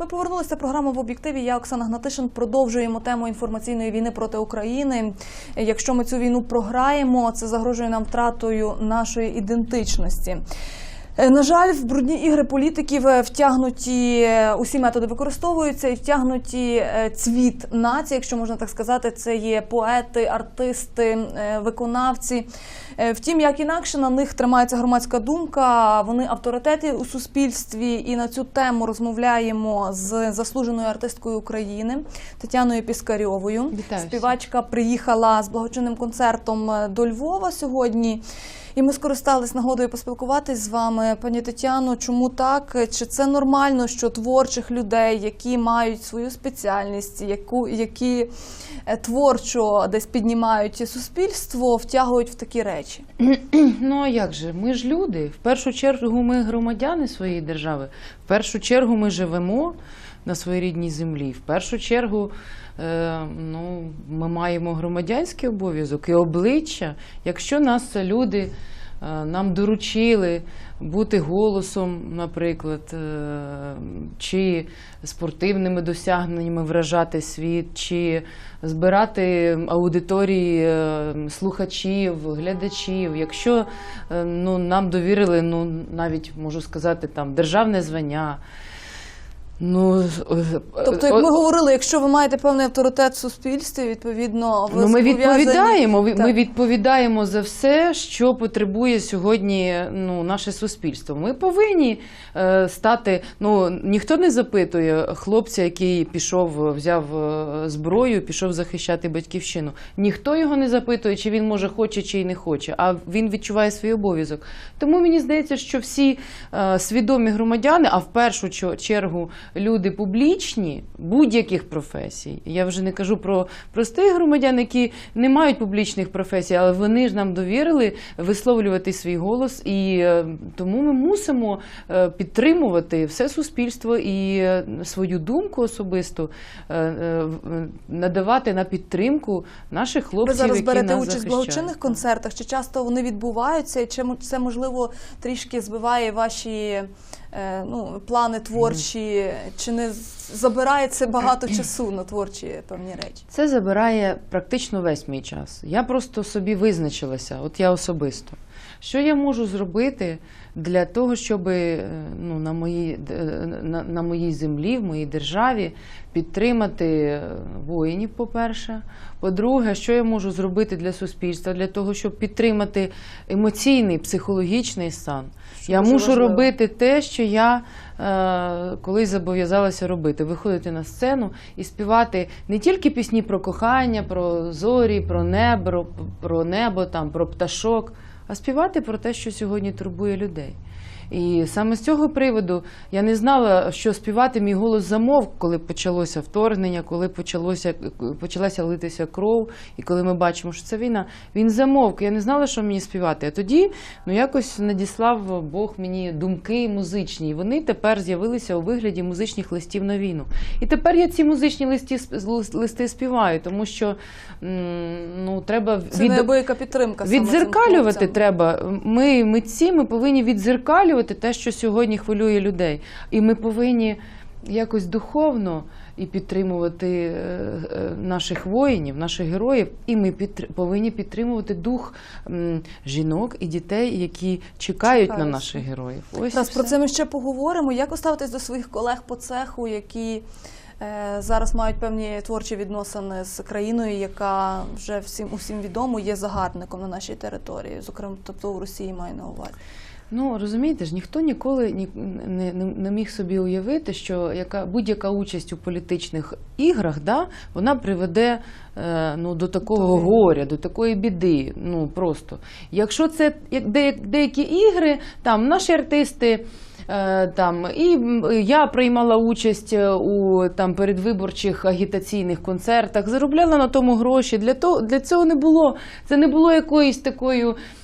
Ми повернулися програму в об'єктиві. Я Оксана Гнатишин. Продовжуємо тему інформаційної війни проти України. Якщо ми цю війну програємо, це загрожує нам втратою нашої ідентичності. Е, На жаль, в брудні ігри політиків е, втягнуті е, усі методи використовуються і втягнуті цвіт нації, якщо можна так сказати, це є поети, артисти, виконавці. Е, Втім, як інакше на них тримається громадська думка. Вони авторитети у суспільстві, і на цю тему розмовляємо з заслуженою артисткою України Тетяною Піскарьовою. Вітаю Співачка приїхала з благочинним концертом е, до Львова сьогодні. І ми скористались нагодою поспілкуватись з вами, пані Тетяно. Чому так? Чи це нормально, що творчих людей, які мають свою спеціальність, яку які е, творчо десь піднімають суспільство, втягують в такі речі? Ну а як же? Ми ж люди. В першу чергу ми громадяни своєї держави. В першу чергу ми живемо на своїй рідній землі. В першу чергу е, ну, ми маємо громадянський обов'язок і обличчя. Якщо нас люди нам доручили бути голосом, наприклад, е, чи спортивними досягненнями вражати світ, чи збирати аудиторії е, слухачів, глядачів. Якщо е, ну, нам довірили, ну навіть можу сказати, там державне звання. Ну, Тобто, як ми говорили, якщо ви маєте певний авторитет в суспільстві, відповідно, ви Ну, ми відповідаємо. ви- Ми відповідаємо за все, що потребує сьогодні ну, наше суспільство. Ми повинні е, стати. Ну ніхто не запитує хлопця, який пішов, взяв е, зброю, пішов захищати батьківщину. Ніхто його не запитує, чи він може хоче, чи й не хоче. А він відчуває свій обов'язок. Тому мені здається, що всі е, свідомі громадяни, а в першу чергу люди публічні будь-яких професій. Я вже не кажу про простих громадян, які не мають публічних професій, але вони ж нам довірили висловлювати свій голос, і е, тому ми мусимо е, підтримувати все суспільство і е, свою думку особисту надавати на підтримку наших Ви хлопців, зараз які берете нас участь в благочинних концертах? Чи часто вони відбуваються? І чи це можливо трішки збиває ваші ну, плани творчі? Чи не забирає це багато часу на творчі певні речі? Це забирає практично весь мій час. Я просто собі визначилася, от я особисто. Що я можу зробити для того, щоб ну, на, моїй, е, на, на моїй землі, в моїй державі підтримати е, воїнів, по-перше. По-друге, що я можу зробити для суспільства, для того, щоб підтримати емоційний, психологічний стан. Що я мушу важливо. робити те, що я е, колись зобов'язалася робити: виходити на сцену і співати не тільки пісні про кохання, про зорі, про небо, про небо, там, про пташок, а співати про те, що сьогодні турбує людей. І саме з цього приводу я не знала, що співати мій голос замовк, коли почалося вторгнення, коли почалося, почалася литися кров, і коли ми бачимо, що це війна, він замовк. Я не знала, що мені співати. А тоді ну, якось надіслав Бог мені думки музичні. І вони тепер з'явилися у вигляді музичних листів на війну. І тепер я ці музичні листі, листи співаю, тому що ну, треба Це підтримка. Відзеркалювати треба. Ми, митці, ми повинні відзеркалювати те, що сьогодні хвилює людей. І ми повинні якось духовно і підтримувати е, е, наших воїнів, наших героїв. І ми підтр- повинні підтримувати дух жінок і дітей, які чекають, на наших героїв. Ось Раз про це ми ще поговоримо. Як ви ставитесь до своїх колег по цеху, які е, зараз мають певні творчі відносини з країною, яка вже всім усім відомо є загарбником на нашій території, зокрема, тобто у Росії маю на увазі. Ну розумієте ж, ніхто ніколи ні, не, не, не міг собі уявити, що яка будь-яка участь у політичних іграх, да, вона приведе е, ну, до такого До горя, до такої біди. Ну просто якщо це як де, деякі ігри, там наші артисти. е, Там і я приймала участь е, у там передвиборчих агітаційних концертах, заробляла на тому гроші. Для того для цього не було. Це не було якоюсь такою Е,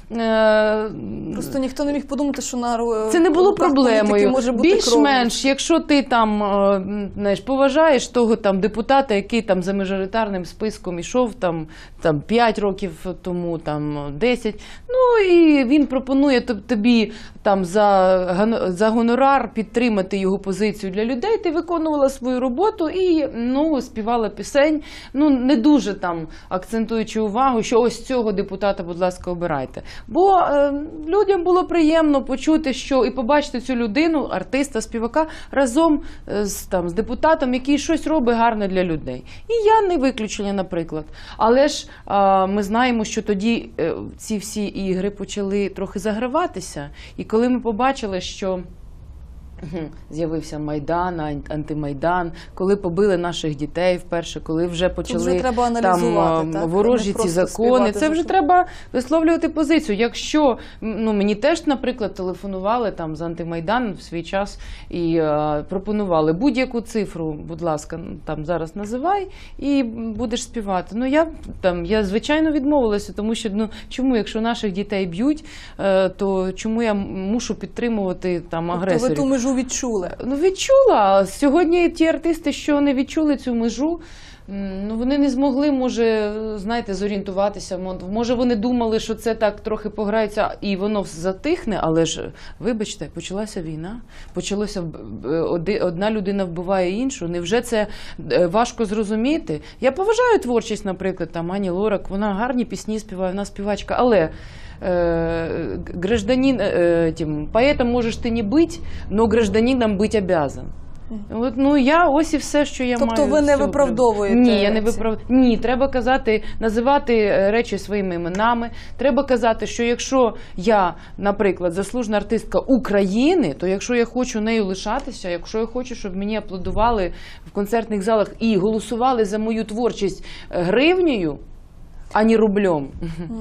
Просто ніхто не міг подумати, що на це не було проблемою. Більш-менш, якщо ти там е, знаєш, поважаєш того там депутата, який там за мажоритарним списком ішов там, там 5 років тому, там 10, ну і він пропонує тобі там за, за гонорар підтримати його позицію для людей. Ти виконувала свою роботу і ну, співала пісень, ну не дуже там акцентуючи увагу, що ось цього депутата, будь ласка, обирайте. Бо е, людям було приємно почути, що і побачити цю людину, артиста, співака, разом е, з там з депутатом, який щось робить гарне для людей. І я не виключення, наприклад. Але ж е, ми знаємо, що тоді е, ці всі ігри почали трохи заграватися. І коли ми побачили, що. З'явився Майдан, антимайдан, коли побили наших дітей вперше, коли вже почали вже треба там так, е, ворожі ці закони. Це вже треба висловлювати позицію. Якщо ну мені теж, наприклад, телефонували там з антимайдан в свій час і е, пропонували будь-яку цифру, будь ласка, там зараз називай і будеш співати. Ну я там я звичайно відмовилася, тому що ну чому, якщо наших дітей б'ють, е, то чому я мушу підтримувати там Тобто агресорів? Межу відчули. Ну, відчула. Сьогодні ті артисти, що не відчули цю межу, ну вони не змогли, може, знаєте, зорієнтуватися. Може, вони думали, що це так трохи пограється і воно затихне, але ж вибачте, почалася війна. Почалося одна людина вбиває іншу. Невже це е, важко зрозуміти? Я поважаю творчість, наприклад, там Ані Лорак, вона гарні пісні співає, вона співачка, але э, гражданин, э, этим, поэтом можеш ти не бути, но гражданином бути обязан. От, ну я ось і все, що я Тобто маю. ви з не цього виправдовуєте приводу. Ні, я не ці- виправ... Ні, треба казати, називати е, речі своїми іменами. Треба казати, що якщо я, наприклад, заслужена артистка України, то якщо я хочу нею лишатися, якщо я хочу, щоб мені аплодували в концертних залах і голосували за мою творчість е, гривнею, а не рублем.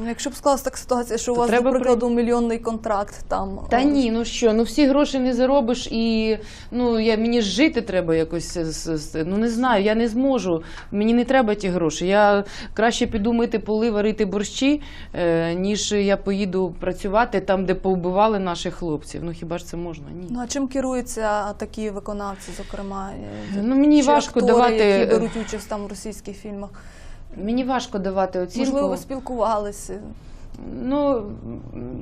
Якщо б склалася така ситуація, що у вас, треба до прикладу, мільйонний контракт там. Та ні, ну що, ну всі гроші не заробиш, і ну я мені ж жити треба якось. з- з- Ну не знаю, я не зможу. Мені не треба ті гроші. Я краще піду мити поли, варити борщі, е, ніж я поїду працювати там, де повбивали наших хлопців. Ну хіба ж це можна? Ні. Ну а чим керуються такі виконавці, зокрема? е, Ну мені чи важко актори, давати. які беруть участь там в російських фільмах? Мені важко давати оцінку. Можливо, ви спілкувалися. Ну,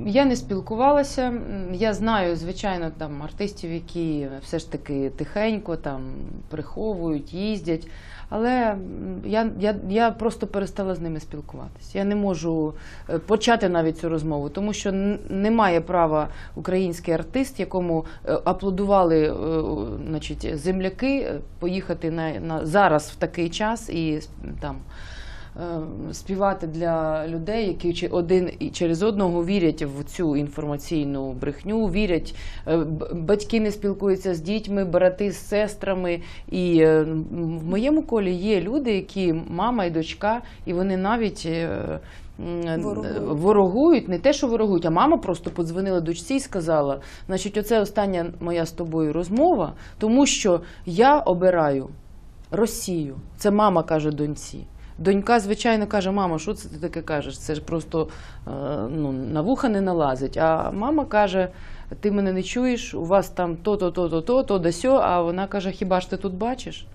я не спілкувалася. Я знаю, звичайно, там артистів, які все ж таки тихенько там приховують, їздять. Але я, я, я просто перестала з ними спілкуватися. Я не можу е, почати навіть цю розмову, тому що немає права український артист, якому е, аплодували е, значить, земляки, поїхати на, на зараз в такий час і там співати для людей, які один і через одного вірять в цю інформаційну брехню, вірять. е, Батьки не спілкуються з дітьми, брати з сестрами. І е, в моєму колі є люди, які мама і дочка, і вони навіть. е, Ворогують. Ворогують, не те, що ворогують, а мама просто подзвонила дочці і сказала: значить, оце остання моя з тобою розмова, тому що я обираю Росію. Це мама каже доньці. Донька, звичайно, каже: мама, що це ти таке кажеш? Це ж просто е, ну, на вуха не налазить. А мама каже: ти мене не чуєш, у вас там то-то, то-то, то, то да сьо, а вона каже: хіба ж ти тут бачиш?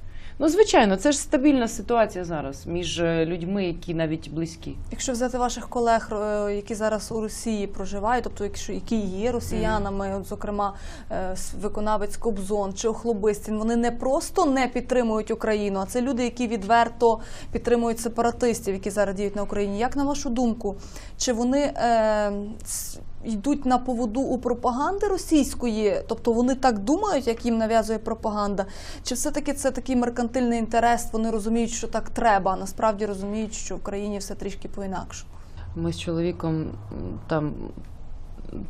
Ну, звичайно, це ж стабільна ситуація зараз між е, людьми, які навіть близькі. Якщо взяти ваших колег, е, які зараз у Росії проживають, тобто якщо які є росіянами, от, зокрема е, виконавець Кобзон чи Охлобистін, вони не просто не підтримують Україну, а це люди, які відверто підтримують сепаратистів, які зараз діють на Україні. Як на вашу думку, чи вони е, йдуть на поводу у пропаганди російської, тобто вони так думають, як їм нав'язує пропаганда, чи все-таки це такий меркантильний інтерес? Вони розуміють, що так треба, а насправді розуміють, що в країні все трішки по-інакше. Ми з чоловіком там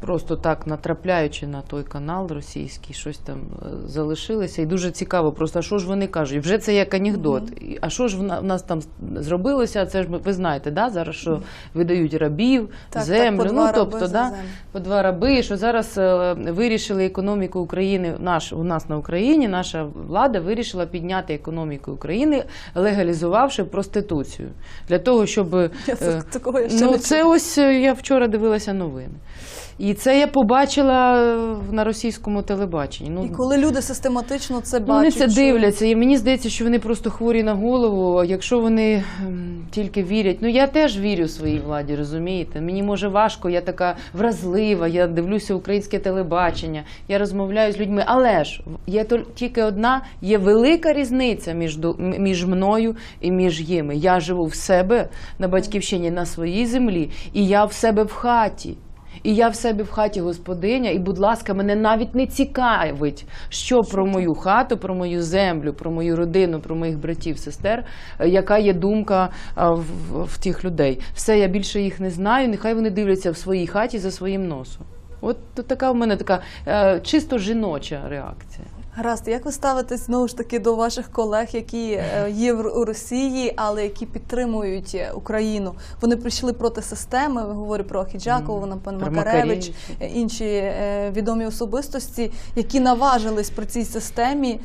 просто так натрапляючи на той канал російський, щось там е, залишилося. І дуже цікаво, просто а що ж вони кажуть? І Вже це як анекдот. І- А що ж в на- нас там зробилося? Це ж ми- ви знаєте, да? зараз що видають рабів, Так, землю. так, ну тобто, да, землю. по два раби, що зараз е, вирішили економіку України, наш у нас на Україні, наша влада вирішила підняти економіку України, легалізувавши проституцію для того, щоб Я е, такого я ще ну не це ось я вчора дивилася новини. І це я побачила е, на російському телебаченні. Ну, І коли люди систематично це Ну, бачать, Вони це що- дивляться, і мені здається, що вони просто хворі на голову. Якщо вони тільки вірять, ну я теж вірю своїй владі, розумієте? Мені може важко, я така вразлива, я дивлюся українське телебачення, я розмовляю з людьми. Але ж є тільки одна, є велика різниця між, між мною і між їми. Я живу в себе на батьківщині на своїй землі, і я в себе в хаті. І я в себе в хаті господиня, і, будь ласка, мене навіть не цікавить, що про мою хату, про мою землю, про мою родину, про моїх братів, сестер, е, яка є думка а, в, в тих людей. Все, я більше їх не знаю. Нехай вони дивляться в своїй хаті за своїм носом. От така в мене така е, чисто жіноча реакція. Гаразд, як ви ставитесь знову ж таки до ваших колег, які е, є в Росії, але які підтримують е, Україну? Вони прийшли проти системи. Ви говорю про Ахіджакову, Мгм. пан Макаревич, е, інші відомі особистості, які наважились при цій системі.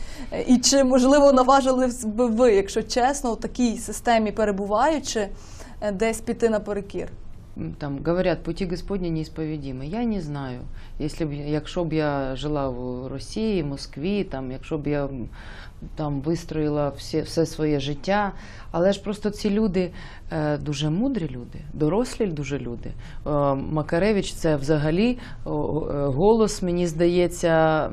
І чи можливо наважились би ви, якщо чесно, у такій системі перебуваючи, десь піти наперекір? Там говорять, путі Господні неісповідімі. Я не знаю. Якщо б якщо б я жила в Росії, Москві, там, якщо б я там вистроїла все, все своє життя. Але ж просто ці люди е, дуже мудрі люди, дорослі дуже люди. Е, Макаревич це взагалі е, голос, мені здається,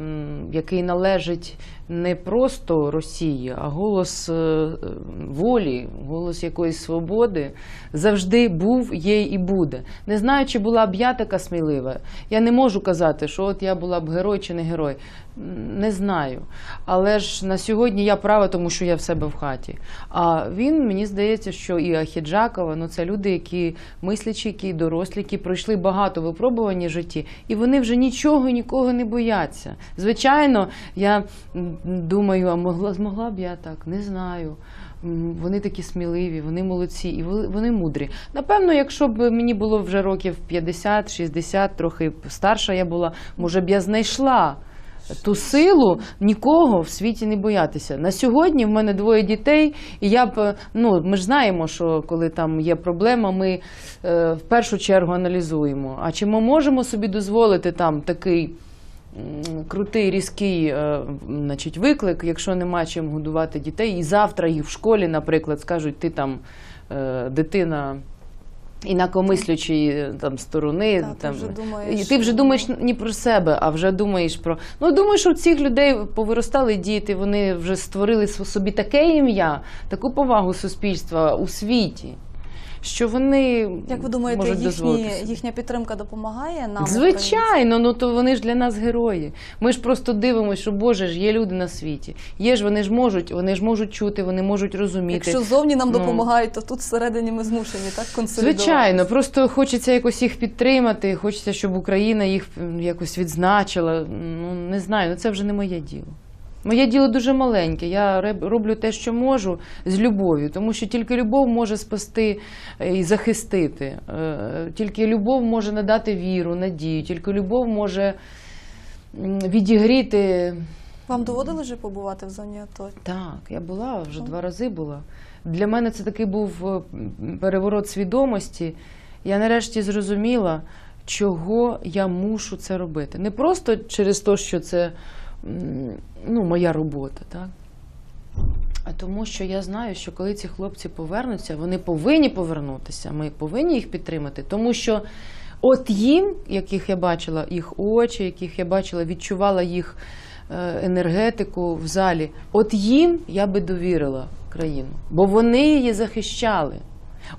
який належить не просто Росії, а голос е, волі, голос якоїсь свободи завжди був, є і буде. Не знаю, чи була б я така смілива. Я не можу казати, що от я була б герой чи не герой. Не знаю. Але ж на сьогодні я права, тому що я в себе в хаті. А він, мені здається, що і Ахіджакова, ну це люди, які мислячі, які дорослі, які пройшли багато випробувань в житті, і вони вже нічого нікого не бояться. Звичайно, я думаю, а могла змогла б я так? Не знаю. Вони такі сміливі, вони молодці і вони мудрі. Напевно, якщо б мені було вже років 50-60, трохи старша я була, може б я знайшла ту силу нікого в світі не боятися. На сьогодні в мене двоє дітей, і я б ну ми ж знаємо, що коли там є проблема, ми е, в першу чергу аналізуємо. А чи ми можемо собі дозволити там такий? Крутий різкий е, значить, виклик, якщо нема чим годувати дітей, і завтра їх в школі, наприклад, скажуть, ти там е, дитина інакомислячої е, там сторони. Та, ти там, вже думаєш, ти вже думаєш не про себе, а вже думаєш про. Ну думаю, що у цих людей повиростали діти, вони вже створили собі таке ім'я, таку повагу суспільства у світі, що вони Як ви думаєте, можуть їхні, дозволити їхня підтримка допомагає нам? Звичайно, ну то вони ж для нас герої. Ми ж просто дивимося, що Боже ж є люди на світі. Є ж, вони ж можуть, вони ж можуть чути, вони можуть розуміти. Якщо зовні нам Ну. допомагають, то тут всередині ми змушені так консолідувати. Звичайно, просто хочеться якось їх підтримати, хочеться, щоб Україна їх якось відзначила. Ну не знаю, ну це вже не моє діло. Моє діло дуже маленьке. Я роблю те, що можу, з любов'ю, тому що тільки любов може спасти е, і захистити. Е, Тільки любов може надати віру, надію, тільки любов може відігріти Вам доводилось вже побувати в зоні АТО? так, я була вже два рази була. Для мене це такий був е, переворот свідомості. Я нарешті зрозуміла, чого я мушу це робити. Не просто через те, що це ну, моя робота, так? а тому, що я знаю, що коли ці хлопці повернуться, вони повинні повернутися. Ми повинні їх підтримати, тому що. От їм, яких я бачила, їх очі, яких я бачила, відчувала їх е, енергетику в залі, от їм я би довірила країну, бо вони її захищали.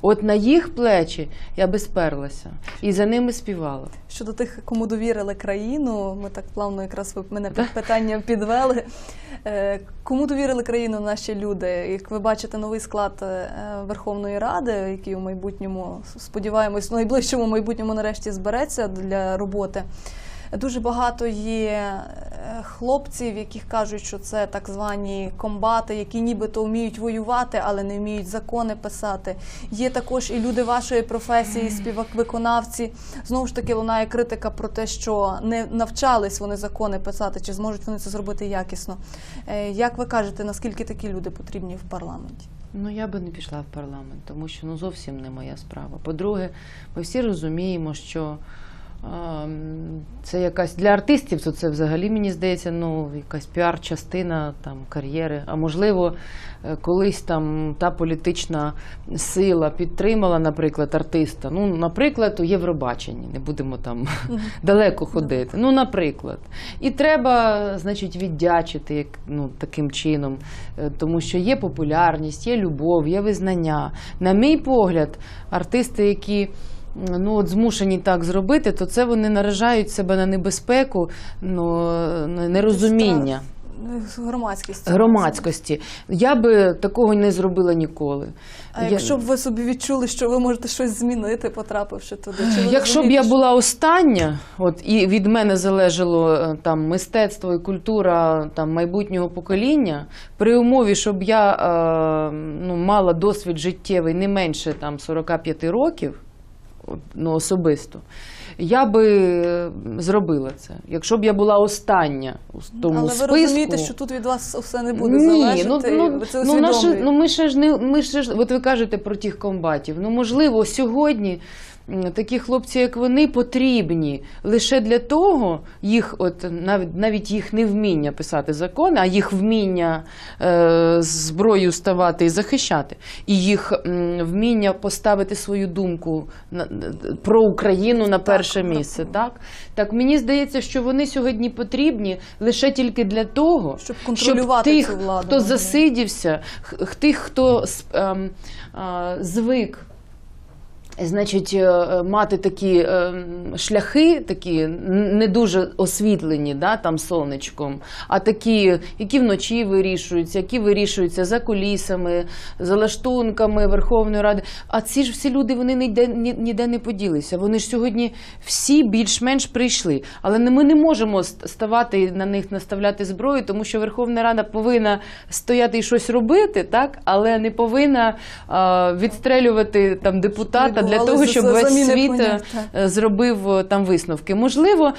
От на їх плечі я би сперлася і за ними співала. Щодо тих, кому довірили країну, ми так плавно якраз ви мене під питання підвели. Е, Кому довірили країну наші люди? Як ви бачите, новий склад е, Верховної Ради, який у майбутньому сподіваємось, в найближчому майбутньому нарешті збереться для роботи. Дуже багато є е, хлопців, яких кажуть, що це так звані комбати, які нібито вміють воювати, але не вміють закони писати. Є також і люди вашої професії, співвиконавці. Знову ж таки, лунає критика про те, що не навчались вони закони писати, чи зможуть вони це зробити якісно. Е, Як ви кажете, наскільки такі люди потрібні в парламенті? Ну, я би не пішла в парламент, тому що ну зовсім не моя справа. По-друге, ми всі розуміємо, що це якась для артистів, то це взагалі мені здається, ну якась піар-частина там кар'єри. А можливо, е, колись там та політична сила підтримала, наприклад, артиста. Ну, наприклад, у Євробаченні, не будемо там далеко ходити. Ну, наприклад. І треба, значить, віддячити як, ну, таким чином, Е, тому що є популярність, є любов, є визнання. На мій погляд, артисти, які ну, от змушені так зробити, то це вони наражають себе на небезпеку, ну, на нерозуміння Е, Громадськість. громадськості. Я би такого не зробила ніколи. А Я- якщо б ви собі відчули, що ви можете щось змінити, потрапивши туди? Чи ви Якщо б я була остання, от і від мене залежало е, там мистецтво і культура там майбутнього покоління, при умові, щоб я е, ну, мала досвід життєвий не менше там 45 років, ну особисто. Я би зробила це. Якщо б я була остання у тому Але ви розумієте, що тут від вас все не буде Ні, залежати. ну, ну, ви це ну, наші, ну ми ще ж не ми ще ж, от ви кажете про тих комбатів. Ну можливо, сьогодні такі хлопці, як вони, потрібні лише для того, їх, от навіть навіть їх невміння писати закони, а їх вміння е, зброю ставати і захищати, і їх вміння поставити свою думку на, про Україну на перше так. місце. Так? так мені здається, що вони сьогодні потрібні лише тільки для того, Щоб контролювати тих, цю владу, хто засидівся, тих, хто ем, а, звик. Значить, е, е, мати такі е, шляхи, такі не дуже освітлені, да, там сонечком, а такі, які вночі вирішуються, які вирішуються за кулісами, за лаштунками Верховної Ради. А ці ж всі люди вони ніде, ніде не поділися. Вони ж сьогодні всі більш-менш прийшли. Але ми не можемо ставати на них наставляти зброю, тому що Верховна Рада повинна стояти і щось робити, так, але не повинна а, відстрелювати там депутата для того, щоб весь світ понять, так. е, зробив е, там висновки. Можливо,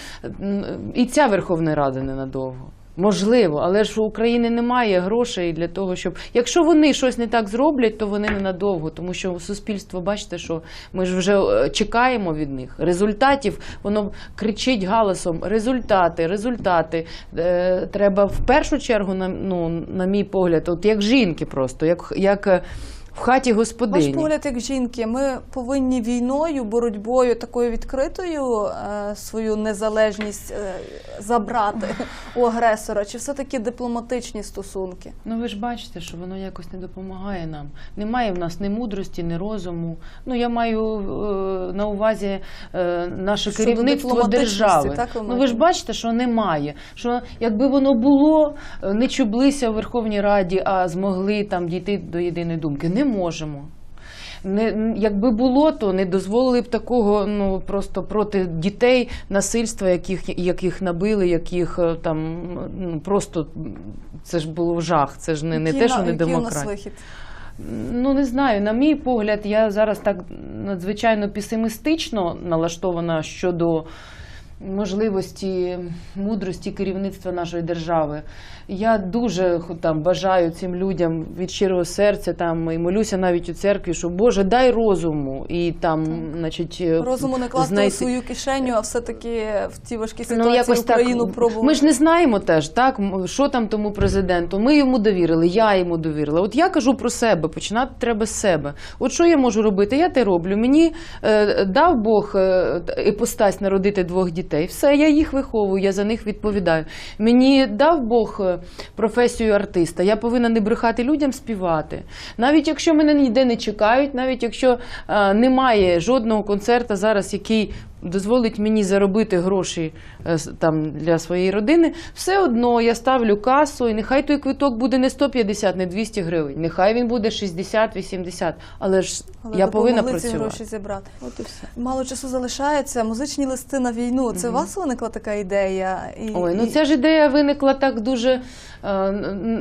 і ця Верховна Рада ненадовго. Можливо, але ж у України немає грошей для того, щоб якщо вони щось не так зроблять, то вони ненадовго, тому що суспільство, бачите, що ми ж вже е, чекаємо від них результатів. Воно кричить галасом: результати, результати. Треба в першу чергу, на ну на мій погляд, от як жінки, просто як, як в хаті Ваш господині. погляд як жінки, ми повинні війною, боротьбою такою відкритою е, свою незалежність е, забрати у агресора, чи все-таки дипломатичні стосунки? Ну ви ж бачите, що воно якось не допомагає нам. Немає в нас ні мудрості, ні розуму. Ну я маю е, на увазі наше Щодо керівництво держави. так ви ну ви ж бачите, що немає. Що якби воно було, не чублися в Верховній Раді, а змогли там дійти до єдиної думки. Не можемо. Не, якби було, то не дозволили б такого ну просто проти дітей насильства, яких яких набили, яких е, там ну просто це ж було жах. Це ж не, не те, що не демократія. Ну не знаю. На мій погляд, я зараз так надзвичайно песимістично налаштована щодо можливості мудрості керівництва нашої держави. Я дуже там бажаю цим людям від щирого серця там і молюся навіть у церкві, що Боже, дай розуму і там, значить, е, Розуму не класти знайти- у свою кишеню, а все-таки в ті важкі Ну, якось Україну так. пробувати. Ми ж не знаємо теж, так що там тому президенту. Ми йому довірили, я йому довірила. От я кажу про себе, починати треба з себе. От що я можу робити? Я те роблю. Мені е, дав Бог е, іпостась народити двох дітей. дітей. Все, я їх виховую, я за них відповідаю. Мені дав Бог е, професію артиста. Я повинна не брехати людям співати. Навіть якщо мене ніде не чекають, навіть якщо е, немає жодного концерта зараз, який дозволить мені заробити гроші е, там для своєї родини, все одно я ставлю касу, і нехай той квиток буде не 150, не 200 гривень, нехай він буде 60-80, але ж Але я повинна помогли ці гроші зібрати. От і все. Мало часу залишається. Музичні листи на війну. Це у вас виникла така ідея? І, Ой, ну і- ця ж ідея виникла так дуже е,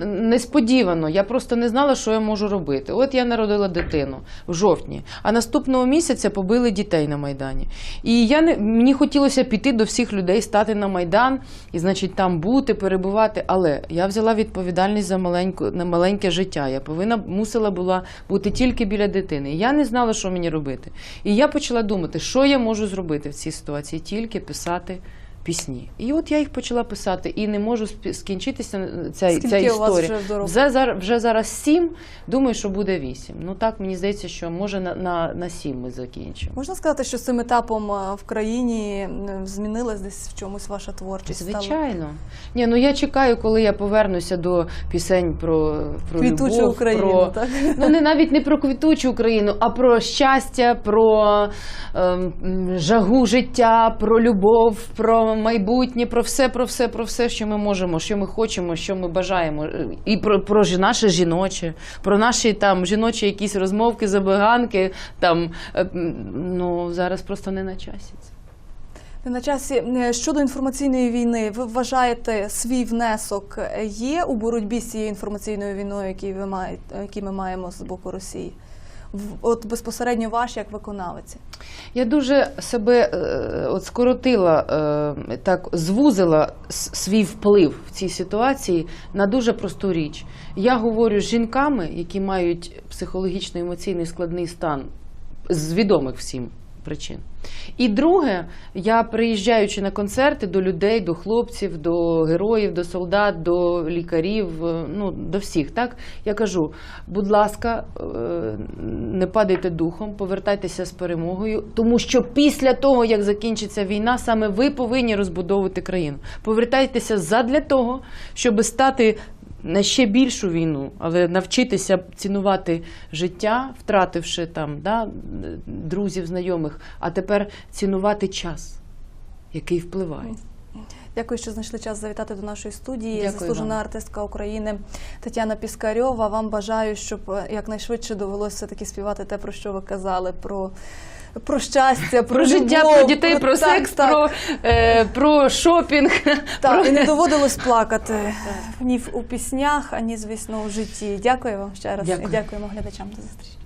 несподівано. Я просто не знала, що я можу робити. От я народила дитину в жовтні, а наступного місяця побили дітей на Майдані. І я не мені хотілося піти до всіх людей, стати на Майдан і, значить, там бути, перебувати. Але я взяла відповідальність за маленьку на маленьке життя. Я повинна мусила була бути тільки біля дитини. Я не знала, що мені робити. І я почала думати, що я можу зробити в цій ситуації, тільки писати пісні. І от я їх почала писати, і не можу скінчитися ця, Скільки ця у вас історія. вже доробок? Вже, зараз, вже зараз сім, думаю, що буде вісім. Ну так, мені здається, що може на, на, на сім ми закінчимо. Можна сказати, що з цим етапом е, в країні змінилась десь в чомусь ваша творчість? стала Звичайно. Ні, ну я чекаю, коли я повернуся до пісень про, про Квітучу любов, Україну, про, так? Ну не навіть не про квітучу Україну, а про щастя, про ем, жагу життя, про любов, про майбутнє, про все, про все, про все, що ми можемо, що ми хочемо, що ми бажаємо. І про, про наше жіноче, про наші там жіночі якісь розмовки, забаганки. Там е, ну зараз просто не на часі. це. На часі Е, щодо інформаційної війни, ви вважаєте, свій внесок є у боротьбі з цією інформаційною війною, який ви маєте, який ми маємо з боку Росії? От безпосередньо ваш як виконавець. Я дуже себе е, от скоротила, е, так звузила свій вплив в цій ситуації на дуже просту річ. Я говорю з жінками, які мають психологічно емоційний складний стан з відомих всім причин. І друге, я приїжджаючи на концерти до людей, до хлопців, до героїв, до солдат, до лікарів, е, ну до всіх, так я кажу, будь ласка, е, не падайте духом, повертайтеся з перемогою, тому що після того, як закінчиться війна, саме ви повинні розбудовувати країну. Повертайтеся задля того, щоб стати на ще більшу війну, але навчитися цінувати життя, втративши там да, друзів, знайомих, а тепер цінувати час, який впливає. Дякую, що знайшли час завітати до нашої студії. Дякую Заслужена вам. артистка України Тетяна Піскарьова. Вам бажаю, щоб е, якнайшвидше довелося таки співати те, про що ви казали. Про про щастя, про, Про життя, любов, про дітей, про про секс, так. про, е, про шопінг. Так, про... і не доводилось плакати ні в- у піснях, ані, звісно, у житті. Дякую вам ще раз Дякую. і дякуємо глядачам до зустрічі.